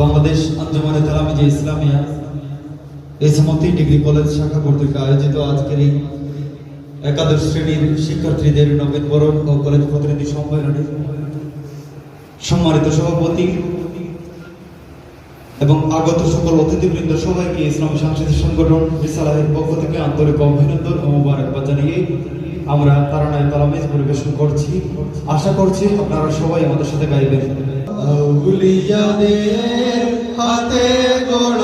বাংলাদেশ আঞ্জুমানে তালামিজে ইসলামিয়া এসমতি degree college শাখা কর্তৃক আয়োজিত আজকের এই একাদশ শ্রেণির শিক্ষার্থীদের নবীন বরণ ও কলেজ প্রতিনিধি সম্মেলনে সম্মানিত সভাপতি এবং আগত সকল অতিথিবৃন্দ সবাইকে ইসলামী সাংস্কৃতিক সংগঠন রিসালাহের পক্ষ থেকে আন্তরিক অভিনন্দন ও মোবারকবাদ জানিয়ে আমরা তারানায় তালামিজ পরিবেশন করছি। আশা করছি আপনারা সবাই আমাদের সাথে গাইবেন। আউলিয়াদের হাতে গড়া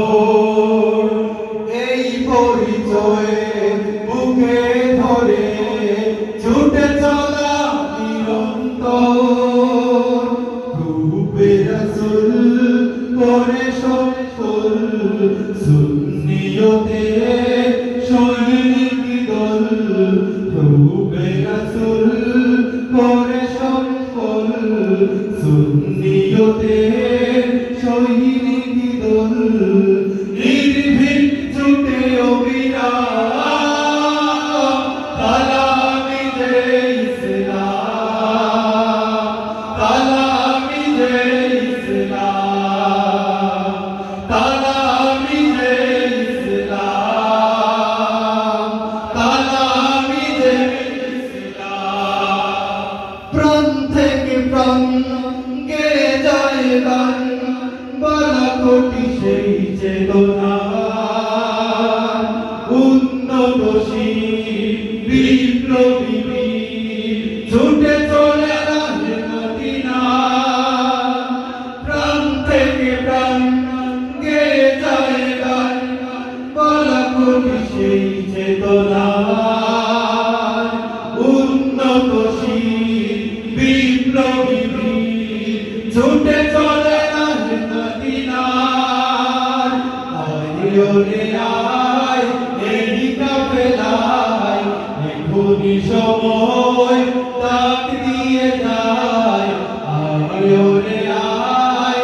করে সকল সুন্নিয়তে সৈনিক দল রূপে রসুল করে সকল সুন্নিয়তে সৈনিক দল নির্ভীক ছুটে অবিরাম তালামিজে কোটি সেই চেতনা উন্নতশীল বিপ্লবী ছুটে চলে রাজে মদিনা। প্রাণ থেকে প্রাণ গে যায় গান বলা ছুটে এখনই সময় তাক দিয়ে যায় আয় ওরে আয়,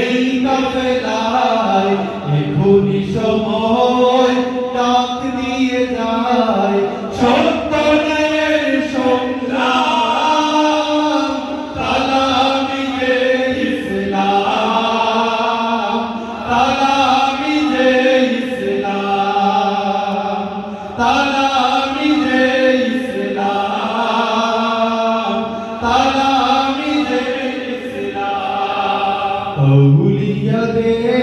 এই কাফেলায় এখনই সময় তাক দিয়ে যায়, সন্তানের আউলিয়াদের